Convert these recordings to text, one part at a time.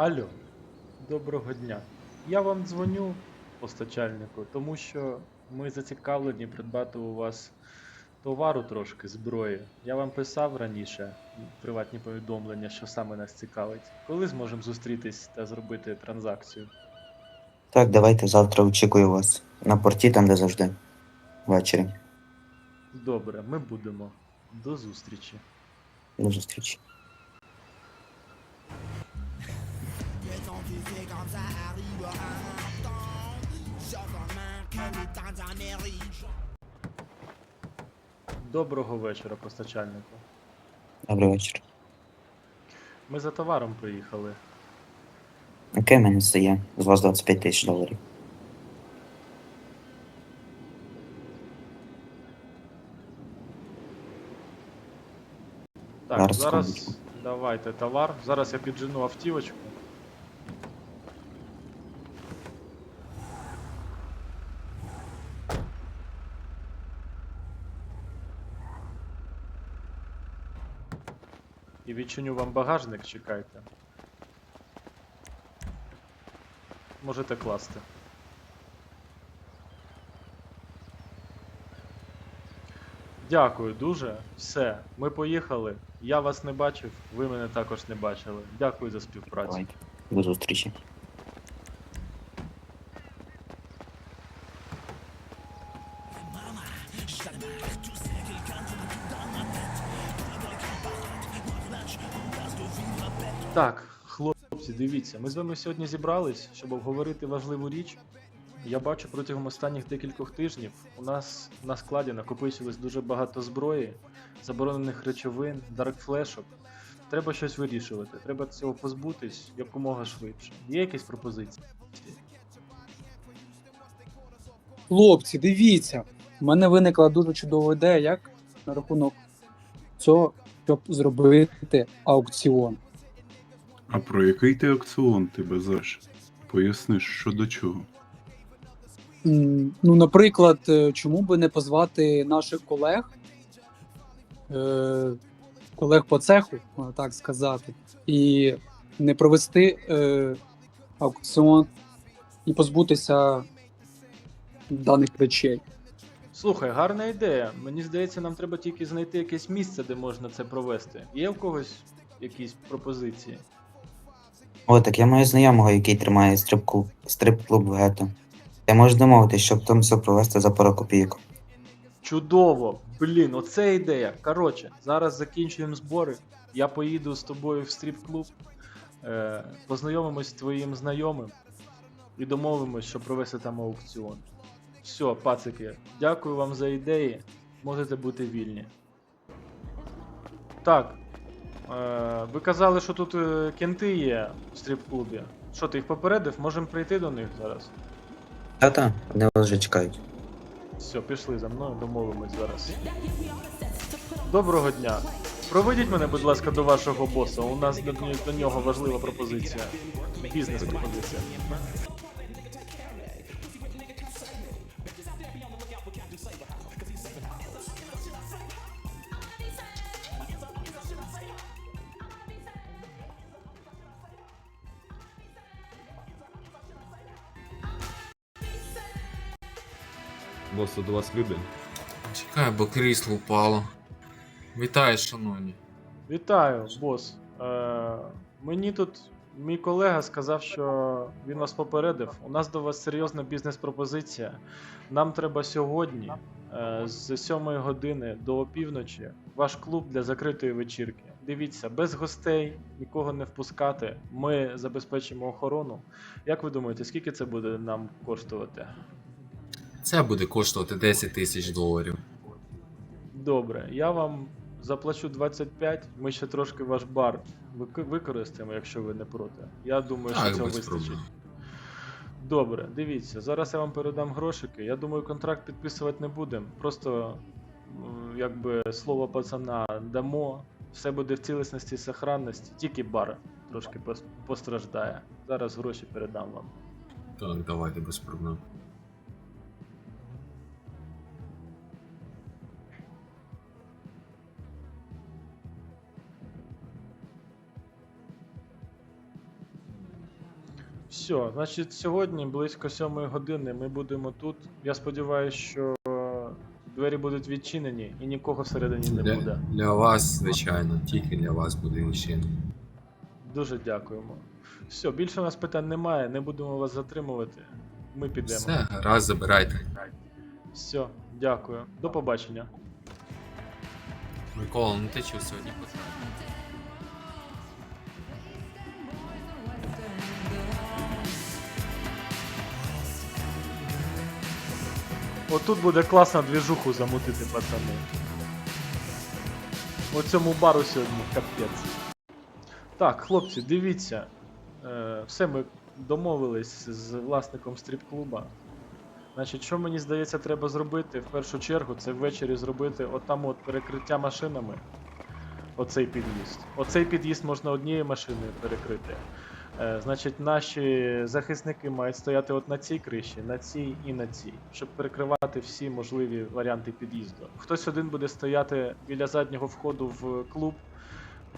Алло, доброго дня. Я вам дзвоню, постачальнику, тому що ми зацікавлені придбати у вас товару трошки, зброї. Я вам писав раніше приватні повідомлення, що саме нас цікавить. Коли зможемо зустрітись та зробити транзакцію? Так, давайте завтра очікую вас. На порті там, де завжди. Ввечері. Добре, ми будемо. До зустрічі. До зустрічі. Доброго вечора, постачальнику. Добрий вечір. Ми за товаром приїхали. Окей, мені стає. З вас 25 тисяч доларів. Так, Зараз, зараз давайте товар. Зараз я піджену автівочку. І відчиню вам багажник, чекайте. Можете класти. Дякую дуже. Все, ми поїхали. Я вас не бачив, ви мене також не бачили. Дякую за співпрацю. До зустрічі. Так, хлопці, дивіться, ми з вами сьогодні зібрались, щоб обговорити важливу річ. Я бачу протягом останніх декількох тижнів у нас на складі накопичилось дуже багато зброї, заборонених речовин, даркфлешок. Треба щось вирішувати, треба цього позбутись якомога швидше. Є якісь пропозиції? Хлопці, дивіться, в мене виникла дуже чудова ідея, як на рахунок цього, щоб зробити аукціон. А про який ти аукціон ти базаш? Поясниш, що до чого. Ну, наприклад, е, чому би не позвати наших колег, е, колег по цеху, так сказати, і не провести е, аукціон і позбутися даних речей. Слухай, гарна ідея. Мені здається, нам треба тільки знайти якесь місце, де можна це провести. Є в когось якісь пропозиції? О, так я маю знайомого, який тримає стрип-клуб, стрип-клуб в гетто. Я можу домовитись, щоб там все провести за пару копійок. Чудово! Блін, оце ідея. Коротше, зараз закінчуємо збори. Я поїду з тобою в стріп-клуб, е, познайомимось з твоїм знайомим і домовимось, що провести там аукціон. Все, пацики, дякую вам за ідеї. Можете бути вільні. Так. Е, ви казали, що тут е, кенти є в стріп-клубі. Що, ти їх попередив? Можемо прийти до них зараз. Та-та, вони вас вже чекають. Все, пішли за мною, домовимось зараз. Доброго дня. Проведіть мене, будь ласка, до вашого боса. У нас до, нього- до нього важлива пропозиція. Бізнес-пропозиція. Бос, тут у вас люди. Чекай, бо крісло упало. Вітаю, шановні. Вітаю, бос. Е, мені тут мій колега сказав, що він вас попередив. У нас до вас серйозна бізнес-пропозиція. Нам треба сьогодні е, з 7 години до опівночі ваш клуб для закритої вечірки. Дивіться, без гостей, нікого не впускати. Ми забезпечимо охорону. Як ви думаєте, скільки це буде нам коштувати? Це буде коштувати 10 тисяч доларів. Добре, я вам заплачу 25, ми ще трошки ваш бар використаємо, якщо ви не проти. Я думаю, що цього вистачить. проблем. Добре, дивіться, зараз я вам передам грошики. Я думаю, контракт підписувати не будемо. Просто якби слово пацана дамо, все буде в цілісності і сохранності, тільки бар трошки постраждає. Зараз гроші передам вам. Так, давайте без проблем. Все, значить, сьогодні близько сьомої години ми будемо тут. Я сподіваюся, що двері будуть відчинені і нікого всередині не буде. для вас, звичайно, тільки для вас буде відчинено. Дуже дякуємо. Все, більше у нас питань немає, не будемо вас затримувати. Ми підемо. Все, гаразд, забирайте. Все, дякую. До побачення. Микола, ну ти чого сьогодні потрапив? Отут буде класно двіжуху замутити, пацани. У цьому бару сьогодні капець. Так, хлопці, дивіться. Е, все ми домовились з власником стріп-клуба. Значить, що мені здається, треба зробити в першу чергу, це ввечері зробити отам от перекриття машинами. Оцей під'їзд. Оцей під'їзд можна однією машиною перекрити. Е, значить, наші захисники мають стояти от на цій криші, на цій і на цій, щоб перекривати всі можливі варіанти під'їзду. Хтось один буде стояти біля заднього входу в клуб,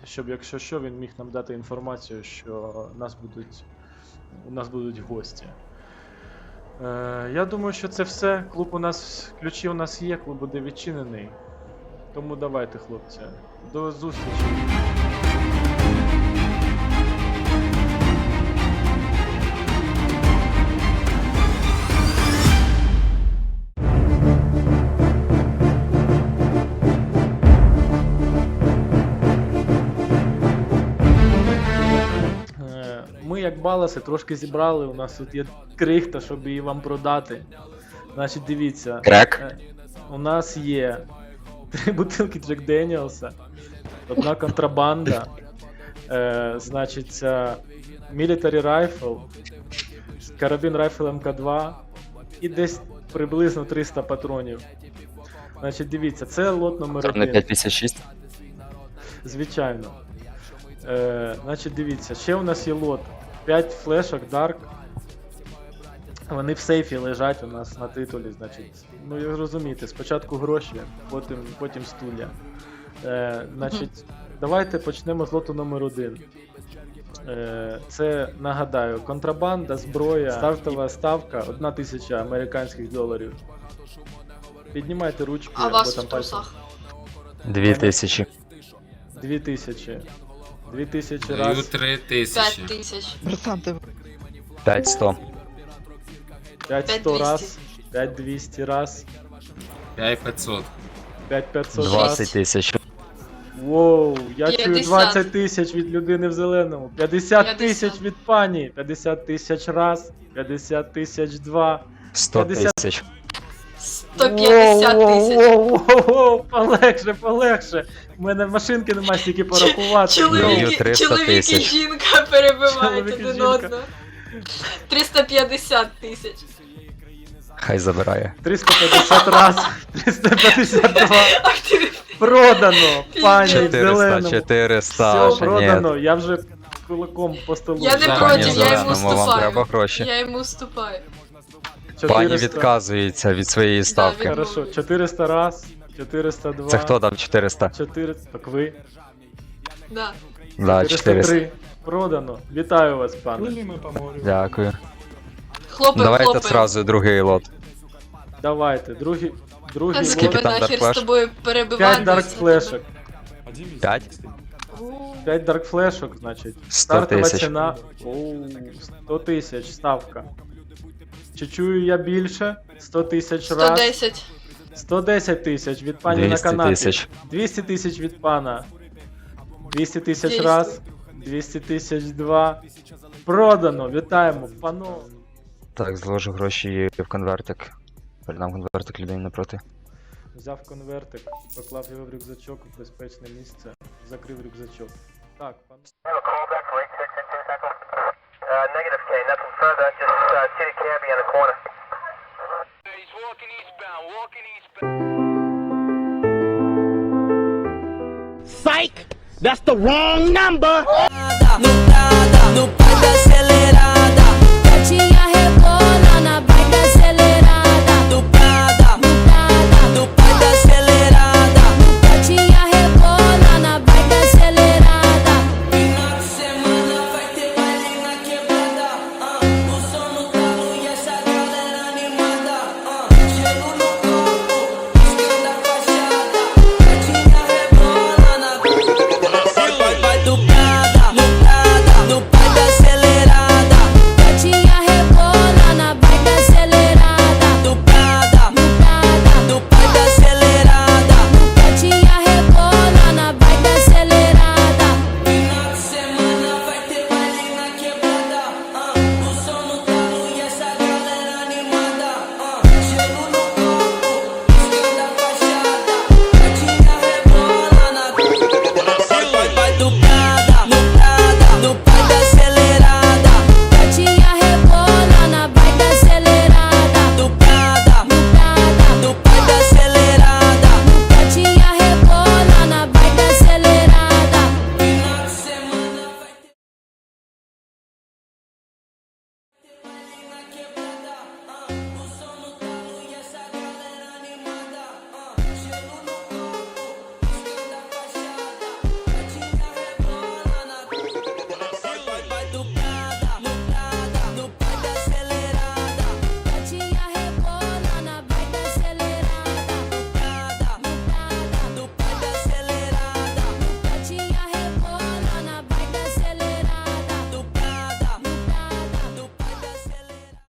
щоб якщо що, він міг нам дати інформацію, що нас будуть, у нас будуть гості. Е, я думаю, що це все. Клуб у нас, ключі у нас є, клуб буде відчинений. Тому давайте, хлопці. До зустрічі. Як баласи, трошки зібрали. У нас тут є крихта, щоб її вам продати. Значить, дивіться. Крек. Е, У нас є три бутилки Джек Деніелса, одна контрабанда, е, значить, Military Rifle, карабін Rifle МК2 і десь приблизно 300 патронів. Значить, дивіться, це лот номер 1. 556. Звичайно. Е, значить, дивіться, ще у нас є лот. 5 флешок Dark. Вони в сейфі лежать у нас на титулі, значить. Ну, ви розумієте, спочатку гроші, потім, потім студія. Е, значить, давайте почнемо з лоту номер 1. Е, це нагадаю, контрабанда, зброя, стартова ставка 1 тисяча американських доларів. Піднімайте ручки А або вас там в трусах? 2000. 2000. 2000 Даю раз. 3 П'ять тисячі. тисяч. 5100. 5100 раз. 5200 раз. 5500. 5500 раз. 20 тисяч. Воу, я чую 50. 20 тисяч від людини в зеленому. 50 50. тисяч від пані. 50 тисяч раз. 50 тисяч два. 100 50. тисяч. 150 Воу, тисяч. воу, воу, воу, Полегше, полегше. У мене машинки нема стільки порахувати. Чоловік, 300 чоловік і тисяч. жінка перебивають Чоловік і один жінка. одного. 350 тисяч. Хай забирає. 350 раз. 352. Ах ти Продано. Пані в 400, зеленому. 400. Все, продано. Я вже кулаком по столу. Я не вдарив. проти, Пані я йому зеленому, вам вступаю. треба гроші. Я йому вступаю. Пані 400. відказується від своєї ставки. Хорошо, 400 раз, 402. Це хто дав 400? 4... Так ви. Да. Да, 400. 403. Продано. Вітаю вас, пане. Дякую. Хлопець, Давайте хлопець. сразу другий лот. Давайте, другий, другий Та Скільки лот. там нахер Dark з тобою 5 перебивати? дарк флешок. 5? 5 дарк флешок, значить. 100 Стартова тисяч. ціна. Оу, 100 тисяч, ставка. Чи чую я більше? 100 тисяч раз. 110. 110 тисяч від пані на 200 канапі. тисяч. 200 тисяч від пана. 200 тисяч 200. раз. 200 тисяч два. Продано. Вітаємо, пано. Так, зложу гроші в конвертик. Передам конвертик людині напроти. Взяв конвертик, поклав його в рюкзачок в безпечне місце, закрив рюкзачок. Так, пан. Uh, negative K, nothing further, just uh, Champion the corner. He's walking eastbound, walking eastbound. Psych! That's the wrong number!